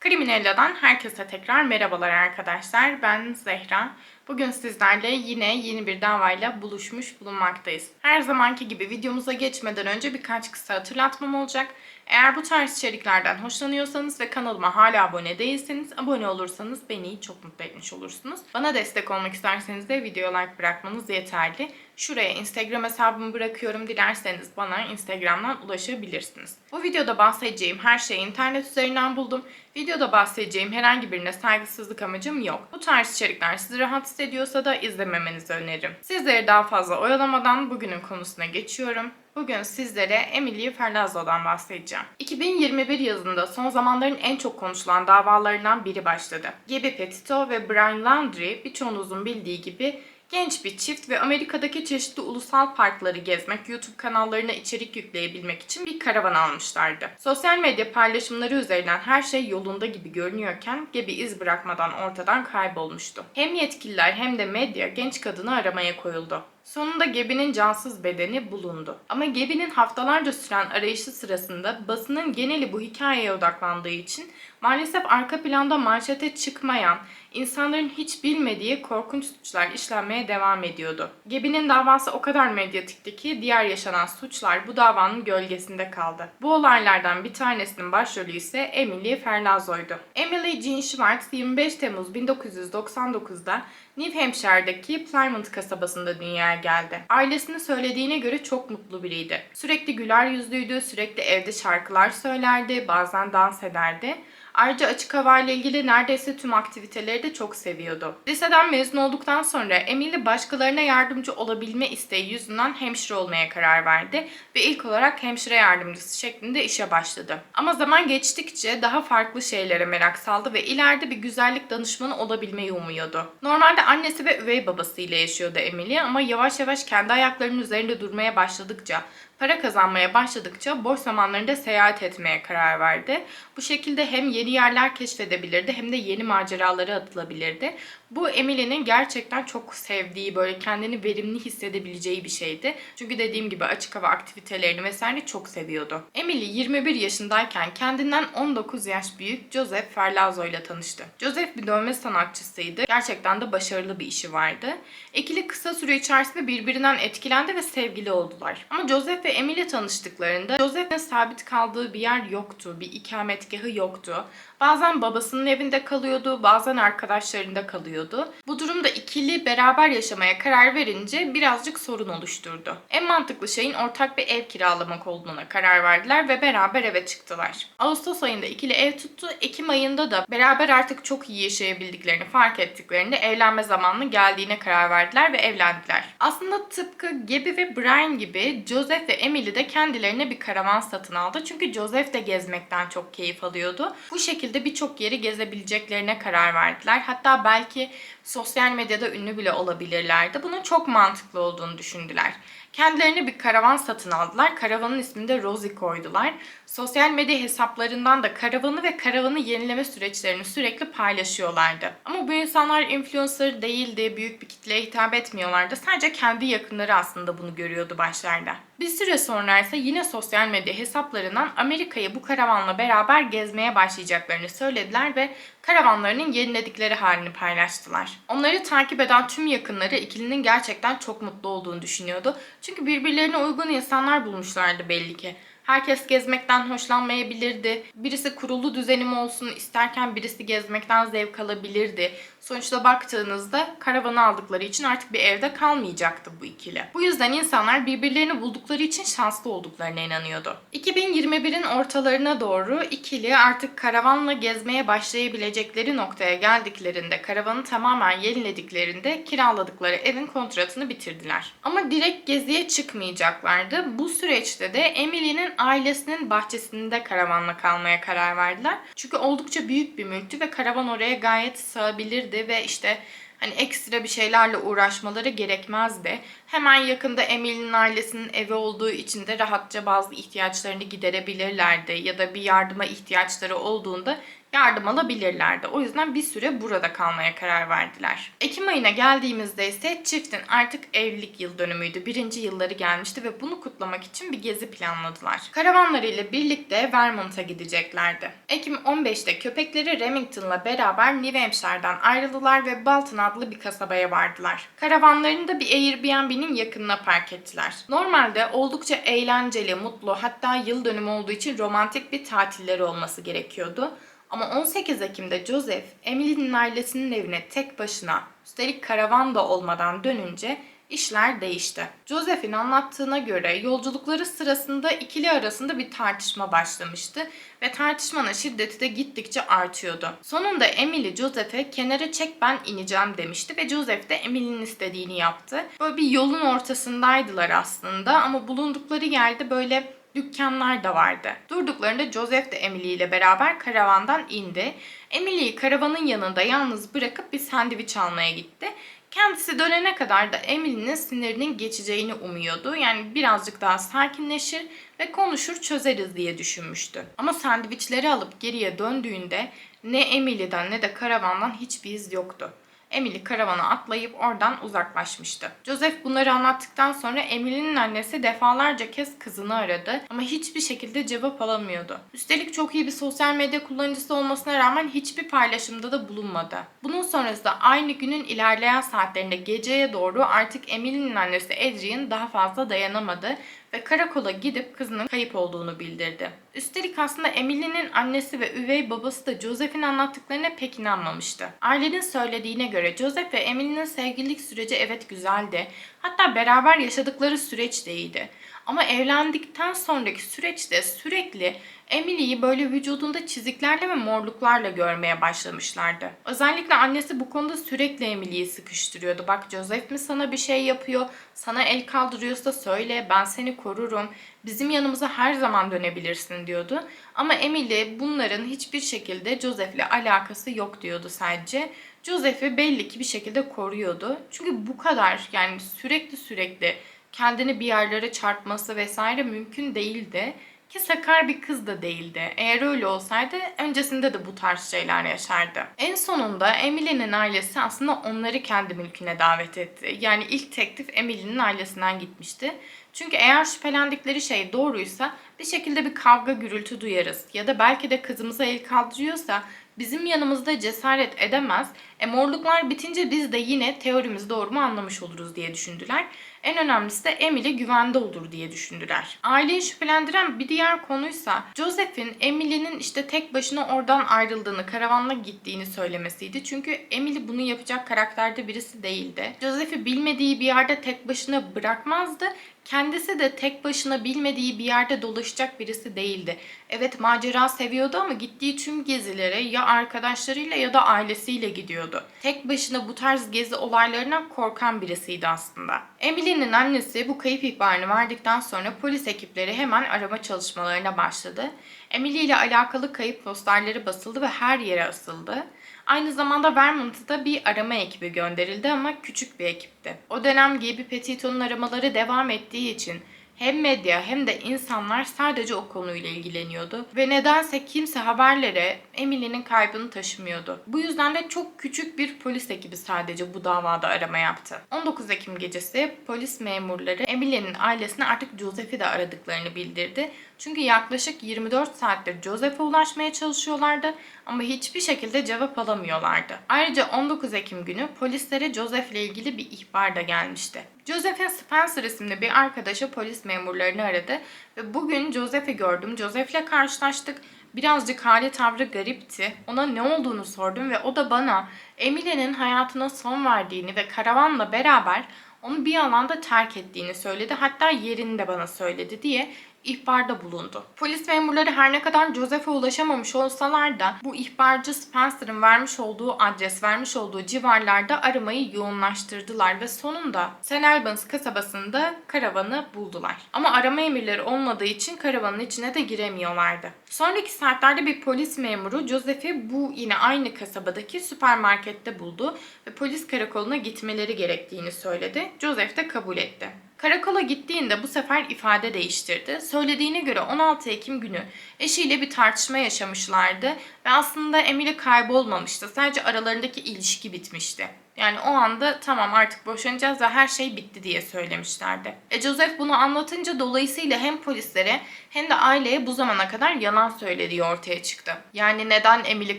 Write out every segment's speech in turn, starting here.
Kriminella'dan herkese tekrar merhabalar arkadaşlar. Ben Zehra. Bugün sizlerle yine yeni bir davayla buluşmuş bulunmaktayız. Her zamanki gibi videomuza geçmeden önce birkaç kısa hatırlatmam olacak. Eğer bu tarz içeriklerden hoşlanıyorsanız ve kanalıma hala abone değilseniz abone olursanız beni çok mutlu etmiş olursunuz. Bana destek olmak isterseniz de videoya like bırakmanız yeterli. Şuraya Instagram hesabımı bırakıyorum. Dilerseniz bana Instagram'dan ulaşabilirsiniz. Bu videoda bahsedeceğim her şeyi internet üzerinden buldum. Videoda bahsedeceğim herhangi birine saygısızlık amacım yok. Bu tarz içerikler sizi rahatsız ediyorsa da izlememenizi öneririm. Sizleri daha fazla oyalamadan bugünün konusuna geçiyorum. Bugün sizlere Emily Ferlazo'dan bahsedeceğim. 2021 yazında son zamanların en çok konuşulan davalarından biri başladı. Gabby Petito ve Brian Laundrie birçoğunuzun bildiği gibi Genç bir çift ve Amerika'daki çeşitli ulusal parkları gezmek, YouTube kanallarına içerik yükleyebilmek için bir karavan almışlardı. Sosyal medya paylaşımları üzerinden her şey yolunda gibi görünüyorken Gabi iz bırakmadan ortadan kaybolmuştu. Hem yetkililer hem de medya genç kadını aramaya koyuldu. Sonunda Gebi'nin cansız bedeni bulundu. Ama Gebi'nin haftalarca süren arayışı sırasında basının geneli bu hikayeye odaklandığı için maalesef arka planda manşete çıkmayan, insanların hiç bilmediği korkunç suçlar işlenmeye devam ediyordu. Gebi'nin davası o kadar medyatikti ki diğer yaşanan suçlar bu davanın gölgesinde kaldı. Bu olaylardan bir tanesinin başrolü ise Emily Ferlazo'ydu. Emily Jean Schwartz 25 Temmuz 1999'da New Hampshire'daki Plymouth kasabasında dünyaya geldi. Ailesinin söylediğine göre çok mutlu biriydi. Sürekli güler yüzlüydü, sürekli evde şarkılar söylerdi, bazen dans ederdi. Ayrıca açık hava ile ilgili neredeyse tüm aktiviteleri de çok seviyordu. Liseden mezun olduktan sonra Emily başkalarına yardımcı olabilme isteği yüzünden hemşire olmaya karar verdi ve ilk olarak hemşire yardımcısı şeklinde işe başladı. Ama zaman geçtikçe daha farklı şeylere merak saldı ve ileride bir güzellik danışmanı olabilmeyi umuyordu. Normalde annesi ve üvey babasıyla yaşıyordu Emily ama yavaş yavaş kendi ayaklarının üzerinde durmaya başladıkça para kazanmaya başladıkça boş zamanlarında seyahat etmeye karar verdi. Bu şekilde hem yeni yerler keşfedebilirdi hem de yeni maceralara atılabilirdi. Bu Emily'nin gerçekten çok sevdiği, böyle kendini verimli hissedebileceği bir şeydi. Çünkü dediğim gibi açık hava aktivitelerini vesaire çok seviyordu. Emily 21 yaşındayken kendinden 19 yaş büyük Joseph Ferlazo ile tanıştı. Joseph bir dövme sanatçısıydı. Gerçekten de başarılı bir işi vardı. İkili kısa süre içerisinde birbirinden etkilendi ve sevgili oldular. Ama Joseph ve Emily tanıştıklarında Joseph'in sabit kaldığı bir yer yoktu. Bir ikametgahı yoktu. Bazen babasının evinde kalıyordu, bazen arkadaşlarında kalıyordu. Bu durumda ikili beraber yaşamaya karar verince birazcık sorun oluşturdu. En mantıklı şeyin ortak bir ev kiralamak olduğuna karar verdiler ve beraber eve çıktılar. Ağustos ayında ikili ev tuttu. Ekim ayında da beraber artık çok iyi yaşayabildiklerini fark ettiklerinde evlenme zamanı geldiğine karar verdiler ve evlendiler. Aslında tıpkı Gabi ve Brian gibi Joseph ve Emily de kendilerine bir karavan satın aldı. Çünkü Joseph de gezmekten çok keyif alıyordu. Bu şekilde birçok yeri gezebileceklerine karar verdiler. Hatta belki sosyal medyada ünlü bile olabilirlerdi. Bunun çok mantıklı olduğunu düşündüler. Kendilerine bir karavan satın aldılar. Karavanın ismini de Rosie koydular. Sosyal medya hesaplarından da karavanı ve karavanı yenileme süreçlerini sürekli paylaşıyorlardı. Ama bu insanlar influencer değildi, büyük bir kitleye hitap etmiyorlardı. Sadece kendi yakınları aslında bunu görüyordu başlarda. Bir süre sonra ise yine sosyal medya hesaplarından Amerika'yı bu karavanla beraber gezmeye başlayacaklarını söylediler ve karavanlarının yeniledikleri halini paylaştılar. Onları takip eden tüm yakınları ikilinin gerçekten çok mutlu olduğunu düşünüyordu. Çünkü birbirlerine uygun insanlar bulmuşlardı belli ki. Herkes gezmekten hoşlanmayabilirdi. Birisi kurulu düzenim olsun isterken birisi gezmekten zevk alabilirdi. Sonuçta baktığınızda karavanı aldıkları için artık bir evde kalmayacaktı bu ikili. Bu yüzden insanlar birbirlerini buldukları için şanslı olduklarına inanıyordu. 2021'in ortalarına doğru ikili artık karavanla gezmeye başlayabilecekleri noktaya geldiklerinde, karavanı tamamen yenilediklerinde kiraladıkları evin kontratını bitirdiler. Ama direkt geziye çıkmayacaklardı. Bu süreçte de Emily'nin ailesinin bahçesinde karavanla kalmaya karar verdiler. Çünkü oldukça büyük bir mülktü ve karavan oraya gayet sığabilirdi ve işte hani ekstra bir şeylerle uğraşmaları gerekmezdi. Hemen yakında Emily'nin ailesinin evi olduğu için de rahatça bazı ihtiyaçlarını giderebilirlerdi ya da bir yardıma ihtiyaçları olduğunda yardım alabilirlerdi. O yüzden bir süre burada kalmaya karar verdiler. Ekim ayına geldiğimizde ise çiftin artık evlilik yıl dönümüydü. Birinci yılları gelmişti ve bunu kutlamak için bir gezi planladılar. Karavanlarıyla birlikte Vermont'a gideceklerdi. Ekim 15'te köpekleri Remington'la beraber New Hampshire'dan ayrıldılar ve Bolton adlı bir kasabaya vardılar. Karavanlarını da bir Airbnb'nin yakınına park ettiler. Normalde oldukça eğlenceli, mutlu hatta yıl dönümü olduğu için romantik bir tatilleri olması gerekiyordu. Ama 18 Ekim'de Joseph, Emily'nin ailesinin evine tek başına, üstelik karavan da olmadan dönünce işler değişti. Joseph'in anlattığına göre yolculukları sırasında ikili arasında bir tartışma başlamıştı ve tartışmanın şiddeti de gittikçe artıyordu. Sonunda Emily Joseph'e kenara çek ben ineceğim demişti ve Joseph de Emily'nin istediğini yaptı. Böyle bir yolun ortasındaydılar aslında ama bulundukları yerde böyle dükkanlar da vardı. Durduklarında Joseph de Emily ile beraber karavandan indi. Emily'yi karavanın yanında yalnız bırakıp bir sandviç almaya gitti. Kendisi dönene kadar da Emily'nin sinirinin geçeceğini umuyordu. Yani birazcık daha sakinleşir ve konuşur çözeriz diye düşünmüştü. Ama sandviçleri alıp geriye döndüğünde ne Emily'den ne de karavandan hiçbir iz yoktu. Emily karavana atlayıp oradan uzaklaşmıştı. Joseph bunları anlattıktan sonra Emily'nin annesi defalarca kez kızını aradı ama hiçbir şekilde cevap alamıyordu. Üstelik çok iyi bir sosyal medya kullanıcısı olmasına rağmen hiçbir paylaşımda da bulunmadı. Bunun sonrasında aynı günün ilerleyen saatlerinde geceye doğru artık Emily'nin annesi Adrian daha fazla dayanamadı ve karakola gidip kızının kayıp olduğunu bildirdi. Üstelik aslında Emily'nin annesi ve üvey babası da Joseph'in anlattıklarına pek inanmamıştı. Ailenin söylediğine göre Joseph ve Emily'nin sevgililik süreci evet güzeldi. Hatta beraber yaşadıkları süreç de iyiydi. Ama evlendikten sonraki süreçte sürekli Emily'yi böyle vücudunda çiziklerle ve morluklarla görmeye başlamışlardı. Özellikle annesi bu konuda sürekli Emily'yi sıkıştırıyordu. Bak Joseph mi sana bir şey yapıyor, sana el kaldırıyorsa söyle, ben seni korurum, bizim yanımıza her zaman dönebilirsin diyordu. Ama Emily bunların hiçbir şekilde Joseph'le alakası yok diyordu sadece. Joseph'i belli ki bir şekilde koruyordu. Çünkü bu kadar yani sürekli sürekli kendini bir yerlere çarpması vesaire mümkün değildi. Ki sakar bir kız da değildi. Eğer öyle olsaydı öncesinde de bu tarz şeyler yaşardı. En sonunda Emily'nin ailesi aslında onları kendi mülküne davet etti. Yani ilk teklif Emily'nin ailesinden gitmişti. Çünkü eğer şüphelendikleri şey doğruysa bir şekilde bir kavga gürültü duyarız. Ya da belki de kızımıza el kaldırıyorsa bizim yanımızda cesaret edemez. E morluklar bitince biz de yine teorimiz doğru mu anlamış oluruz diye düşündüler. En önemlisi de Emily güvende olur diye düşündüler. Aileyi şüphelendiren bir diğer konuysa Joseph'in Emily'nin işte tek başına oradan ayrıldığını, karavanla gittiğini söylemesiydi. Çünkü Emily bunu yapacak karakterde birisi değildi. Joseph'i bilmediği bir yerde tek başına bırakmazdı. Kendisi de tek başına bilmediği bir yerde dolaşacak birisi değildi. Evet macera seviyordu ama gittiği tüm gezilere ya arkadaşlarıyla ya da ailesiyle gidiyordu. Tek başına bu tarz gezi olaylarından korkan birisiydi aslında. Emily'nin annesi bu kayıp ihbarını verdikten sonra polis ekipleri hemen arama çalışmalarına başladı. Emily ile alakalı kayıp posterleri basıldı ve her yere asıldı. Aynı zamanda Vermont'ta bir arama ekibi gönderildi ama küçük bir ekipti. O dönem Gaby Petito'nun aramaları devam ettiği için hem medya hem de insanlar sadece o konuyla ilgileniyordu ve nedense kimse haberlere Emily'nin kaybını taşımıyordu. Bu yüzden de çok küçük bir polis ekibi sadece bu davada arama yaptı. 19 Ekim gecesi polis memurları Emily'nin ailesine artık Joseph'i de aradıklarını bildirdi. Çünkü yaklaşık 24 saattir Joseph'e ulaşmaya çalışıyorlardı ama hiçbir şekilde cevap alamıyorlardı. Ayrıca 19 Ekim günü polislere Joseph ile ilgili bir ihbar da gelmişti. Joseph'in Spencer isimli bir arkadaşı polis memurlarını aradı ve bugün Joseph'i gördüm, Joseph'le karşılaştık. Birazcık hali tavrı garipti. Ona ne olduğunu sordum ve o da bana Emily'nin hayatına son verdiğini ve karavanla beraber onu bir alanda terk ettiğini söyledi. Hatta yerini de bana söyledi diye ihbarda bulundu. Polis memurları her ne kadar Joseph'e ulaşamamış olsalar da bu ihbarcı Spencer'ın vermiş olduğu adres, vermiş olduğu civarlarda aramayı yoğunlaştırdılar ve sonunda St. Albans kasabasında karavanı buldular. Ama arama emirleri olmadığı için karavanın içine de giremiyorlardı. Sonraki saatlerde bir polis memuru Joseph'i bu yine aynı kasabadaki süpermarkette buldu ve polis karakoluna gitmeleri gerektiğini söyledi. Joseph de kabul etti. Karakola gittiğinde bu sefer ifade değiştirdi. Söylediğine göre 16 Ekim günü eşiyle bir tartışma yaşamışlardı ve aslında Emily kaybolmamıştı. Sadece aralarındaki ilişki bitmişti. Yani o anda tamam artık boşanacağız ve her şey bitti diye söylemişlerdi. E Joseph bunu anlatınca dolayısıyla hem polislere hem de aileye bu zamana kadar yalan söylediği ortaya çıktı. Yani neden Emily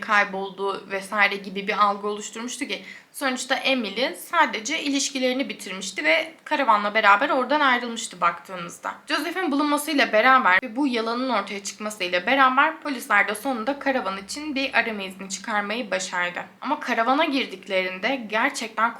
kayboldu vesaire gibi bir algı oluşturmuştu ki Sonuçta Emily sadece ilişkilerini bitirmişti ve karavanla beraber oradan ayrılmıştı baktığımızda. Joseph'in bulunmasıyla beraber ve bu yalanın ortaya çıkmasıyla beraber polisler de sonunda karavan için bir arama izni çıkarmayı başardı. Ama karavana girdiklerinde gerçekten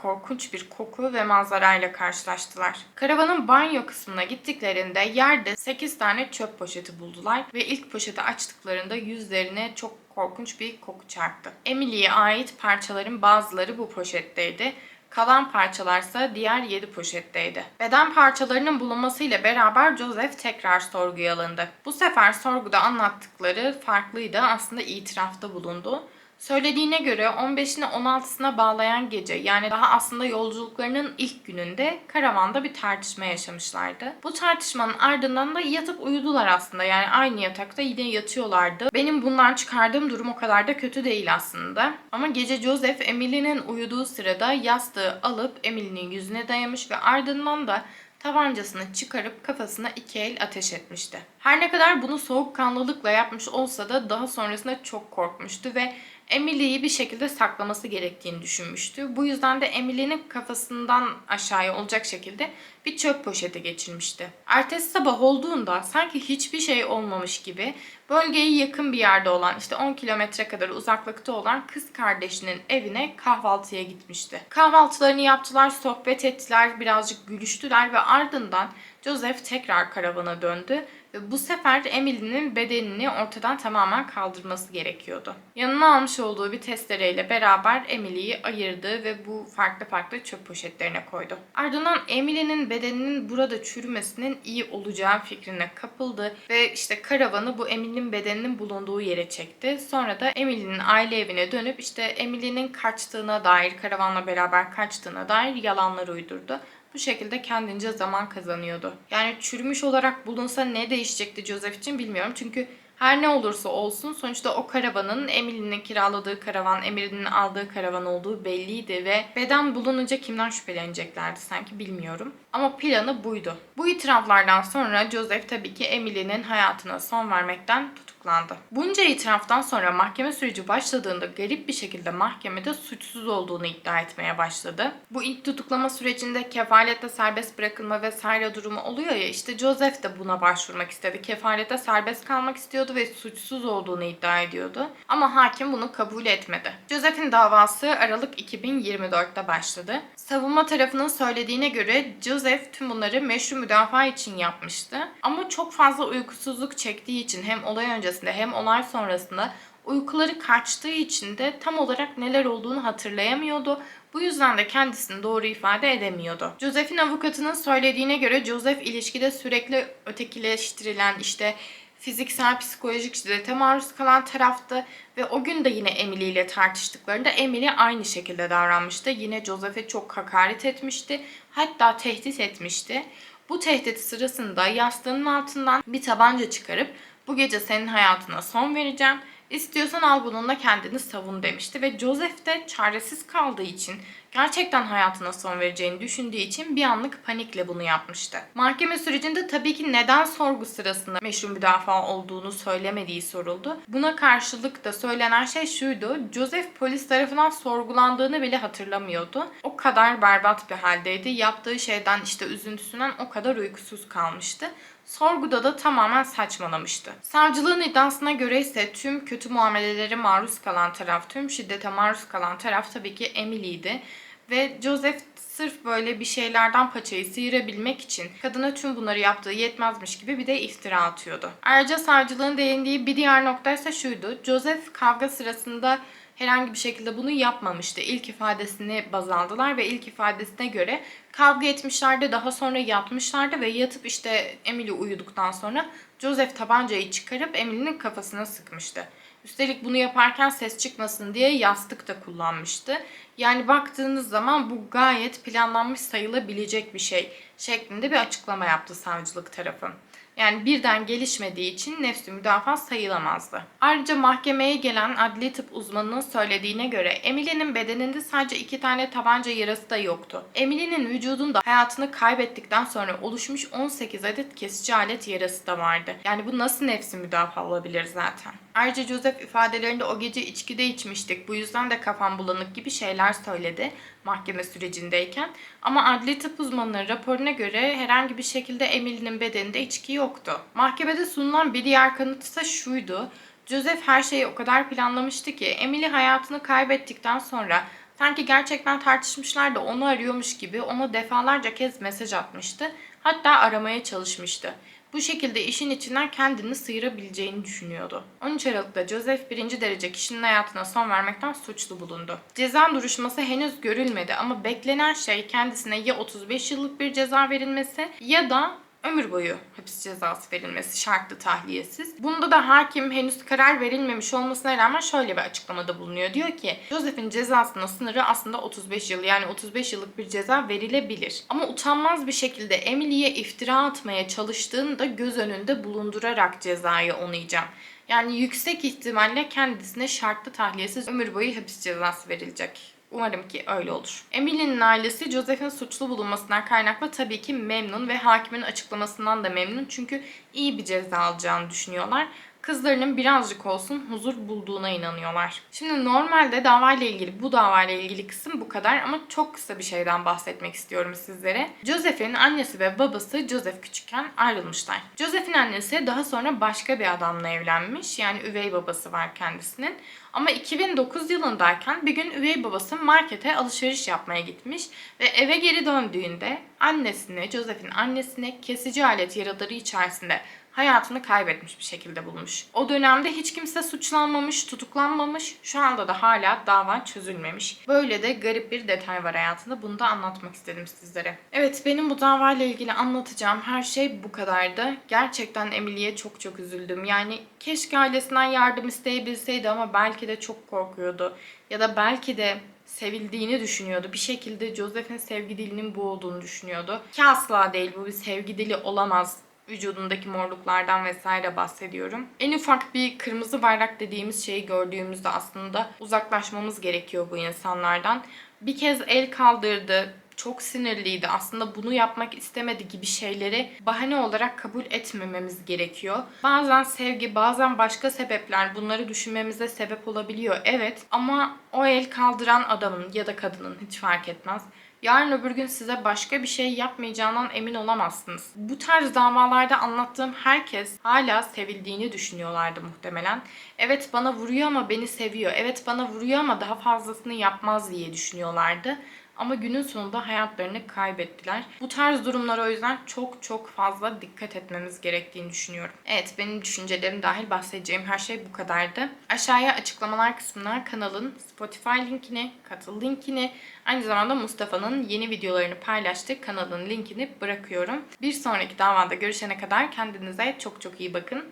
korkunç bir koku ve manzarayla karşılaştılar. Karavanın banyo kısmına gittiklerinde yerde 8 tane çöp poşeti buldular ve ilk poşeti açtıklarında yüzlerine çok korkunç bir koku çarptı. Emily'ye ait parçaların bazıları bu poşetteydi. Kalan parçalarsa diğer 7 poşetteydi. Beden parçalarının bulunmasıyla beraber Joseph tekrar sorguya alındı. Bu sefer sorguda anlattıkları farklıydı. Aslında itirafta bulundu. Söylediğine göre 15'ine 16'sına bağlayan gece yani daha aslında yolculuklarının ilk gününde karavanda bir tartışma yaşamışlardı. Bu tartışmanın ardından da yatıp uyudular aslında yani aynı yatakta yine yatıyorlardı. Benim bundan çıkardığım durum o kadar da kötü değil aslında. Ama gece Joseph Emily'nin uyuduğu sırada yastığı alıp Emily'nin yüzüne dayamış ve ardından da tabancasını çıkarıp kafasına iki el ateş etmişti. Her ne kadar bunu soğukkanlılıkla yapmış olsa da daha sonrasında çok korkmuştu ve Emily'yi bir şekilde saklaması gerektiğini düşünmüştü. Bu yüzden de Emily'nin kafasından aşağıya olacak şekilde bir çöp poşeti geçirmişti. Ertesi sabah olduğunda sanki hiçbir şey olmamış gibi bölgeye yakın bir yerde olan işte 10 kilometre kadar uzaklıkta olan kız kardeşinin evine kahvaltıya gitmişti. Kahvaltılarını yaptılar, sohbet ettiler, birazcık gülüştüler ve ardından Joseph tekrar karavana döndü bu sefer Emily'nin bedenini ortadan tamamen kaldırması gerekiyordu. Yanına almış olduğu bir testereyle beraber Emily'yi ayırdı ve bu farklı farklı çöp poşetlerine koydu. Ardından Emily'nin bedeninin burada çürümesinin iyi olacağı fikrine kapıldı ve işte karavanı bu Emily'nin bedeninin bulunduğu yere çekti. Sonra da Emily'nin aile evine dönüp işte Emily'nin kaçtığına dair, karavanla beraber kaçtığına dair yalanlar uydurdu. Bu şekilde kendince zaman kazanıyordu. Yani çürümüş olarak bulunsa ne değişecekti Joseph için bilmiyorum. Çünkü her ne olursa olsun sonuçta o karavanın Emily'nin kiraladığı karavan, Emily'nin aldığı karavan olduğu belliydi ve beden bulununca kimden şüpheleneceklerdi sanki bilmiyorum. Ama planı buydu. Bu itiraflardan sonra Joseph tabii ki Emily'nin hayatına son vermekten tutuklandı. Bunca itiraftan sonra mahkeme süreci başladığında garip bir şekilde mahkemede suçsuz olduğunu iddia etmeye başladı. Bu ilk tutuklama sürecinde kefaletle serbest bırakılma vesaire durumu oluyor ya işte Joseph de buna başvurmak istedi. Kefalete serbest kalmak istiyordu ve suçsuz olduğunu iddia ediyordu. Ama hakim bunu kabul etmedi. Joseph'in davası Aralık 2024'te başladı. Savunma tarafının söylediğine göre Joseph tüm bunları meşru müdafaa için yapmıştı. Ama çok fazla uykusuzluk çektiği için hem olay öncesinde hem olay sonrasında uykuları kaçtığı için de tam olarak neler olduğunu hatırlayamıyordu. Bu yüzden de kendisini doğru ifade edemiyordu. Joseph'in avukatının söylediğine göre Joseph ilişkide sürekli ötekileştirilen işte fiziksel psikolojik şiddete maruz kalan taraftı ve o gün de yine Emily ile tartıştıklarında Emily aynı şekilde davranmıştı. Yine Joseph'e çok hakaret etmişti. Hatta tehdit etmişti. Bu tehdit sırasında yastığının altından bir tabanca çıkarıp bu gece senin hayatına son vereceğim. İstiyorsan al bununla kendini savun demişti ve Joseph de çaresiz kaldığı için gerçekten hayatına son vereceğini düşündüğü için bir anlık panikle bunu yapmıştı. Mahkeme sürecinde tabii ki neden sorgu sırasında meşru müdafaa olduğunu söylemediği soruldu. Buna karşılık da söylenen şey şuydu. Joseph polis tarafından sorgulandığını bile hatırlamıyordu. O kadar berbat bir haldeydi. Yaptığı şeyden işte üzüntüsünden o kadar uykusuz kalmıştı. Sorguda da tamamen saçmalamıştı. Savcılığın iddiasına göre ise tüm kötü muamelelere maruz kalan taraf, tüm şiddete maruz kalan taraf tabii ki Emily'ydi. Ve Joseph sırf böyle bir şeylerden paçayı sıyırabilmek için kadına tüm bunları yaptığı yetmezmiş gibi bir de iftira atıyordu. Ayrıca savcılığın değindiği bir diğer nokta ise şuydu. Joseph kavga sırasında herhangi bir şekilde bunu yapmamıştı. İlk ifadesini baz aldılar ve ilk ifadesine göre kavga etmişlerdi. Daha sonra yatmışlardı ve yatıp işte Emily uyuduktan sonra Joseph tabancayı çıkarıp Emily'nin kafasına sıkmıştı. Üstelik bunu yaparken ses çıkmasın diye yastık da kullanmıştı. Yani baktığınız zaman bu gayet planlanmış sayılabilecek bir şey şeklinde bir açıklama yaptı savcılık tarafı. Yani birden gelişmediği için nefsi müdafaa sayılamazdı. Ayrıca mahkemeye gelen adli tıp uzmanının söylediğine göre Emily'nin bedeninde sadece iki tane tabanca yarası da yoktu. Emily'nin vücudunda hayatını kaybettikten sonra oluşmuş 18 adet kesici alet yarası da vardı. Yani bu nasıl nefsi müdafaa olabilir zaten? Ayrıca Joseph ifadelerinde o gece içkide içmiştik bu yüzden de kafam bulanık gibi şeyler söyledi mahkeme sürecindeyken. Ama adli tıp uzmanının raporuna göre herhangi bir şekilde Emily'nin bedeninde içki yoktu. Mahkemede sunulan bir diğer kanıt ise şuydu. Joseph her şeyi o kadar planlamıştı ki Emily hayatını kaybettikten sonra sanki gerçekten tartışmışlar da onu arıyormuş gibi ona defalarca kez mesaj atmıştı. Hatta aramaya çalışmıştı. Bu şekilde işin içinden kendini sıyırabileceğini düşünüyordu. 13 Aralık'ta Joseph birinci derece kişinin hayatına son vermekten suçlu bulundu. Ceza duruşması henüz görülmedi ama beklenen şey kendisine ya 35 yıllık bir ceza verilmesi ya da ömür boyu hapis cezası verilmesi şartlı tahliyesiz. Bunda da hakim henüz karar verilmemiş olmasına rağmen şöyle bir açıklamada bulunuyor. Diyor ki Joseph'in cezasının sınırı aslında 35 yıl yani 35 yıllık bir ceza verilebilir. Ama utanmaz bir şekilde Emily'ye iftira atmaya çalıştığını da göz önünde bulundurarak cezayı onayacağım. Yani yüksek ihtimalle kendisine şartlı tahliyesiz ömür boyu hapis cezası verilecek. Umarım ki öyle olur. Emily'nin ailesi Joseph'in suçlu bulunmasından kaynaklı tabii ki memnun ve hakimin açıklamasından da memnun. Çünkü iyi bir ceza alacağını düşünüyorlar. Kızlarının birazcık olsun huzur bulduğuna inanıyorlar. Şimdi normalde davayla ilgili, bu davayla ilgili kısım bu kadar ama çok kısa bir şeyden bahsetmek istiyorum sizlere. Joseph'in annesi ve babası Joseph küçükken ayrılmışlar. Joseph'in annesi daha sonra başka bir adamla evlenmiş. Yani üvey babası var kendisinin. Ama 2009 yılındayken bir gün üvey babası markete alışveriş yapmaya gitmiş ve eve geri döndüğünde annesini, Joseph'in annesine kesici alet yaraları içerisinde hayatını kaybetmiş bir şekilde bulmuş. O dönemde hiç kimse suçlanmamış, tutuklanmamış. Şu anda da hala dava çözülmemiş. Böyle de garip bir detay var hayatında. Bunu da anlatmak istedim sizlere. Evet benim bu davayla ilgili anlatacağım her şey bu kadardı. Gerçekten Emily'ye çok çok üzüldüm. Yani keşke ailesinden yardım isteyebilseydi ama belki de çok korkuyordu. Ya da belki de sevildiğini düşünüyordu. Bir şekilde Joseph'in sevgi dilinin bu olduğunu düşünüyordu. Ki asla değil bu bir sevgi dili olamaz vücudundaki morluklardan vesaire bahsediyorum. En ufak bir kırmızı bayrak dediğimiz şeyi gördüğümüzde aslında uzaklaşmamız gerekiyor bu insanlardan. Bir kez el kaldırdı, çok sinirliydi. Aslında bunu yapmak istemedi gibi şeyleri bahane olarak kabul etmememiz gerekiyor. Bazen sevgi, bazen başka sebepler bunları düşünmemize sebep olabiliyor. Evet ama o el kaldıran adamın ya da kadının hiç fark etmez yarın öbür gün size başka bir şey yapmayacağından emin olamazsınız. Bu tarz davalarda anlattığım herkes hala sevildiğini düşünüyorlardı muhtemelen. Evet bana vuruyor ama beni seviyor. Evet bana vuruyor ama daha fazlasını yapmaz diye düşünüyorlardı. Ama günün sonunda hayatlarını kaybettiler. Bu tarz durumlara o yüzden çok çok fazla dikkat etmemiz gerektiğini düşünüyorum. Evet benim düşüncelerim dahil bahsedeceğim her şey bu kadardı. Aşağıya açıklamalar kısmına kanalın Spotify linkini, katıl linkini, aynı zamanda Mustafa'nın yeni videolarını paylaştığı kanalın linkini bırakıyorum. Bir sonraki davada görüşene kadar kendinize çok çok iyi bakın.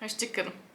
Hoşçakalın.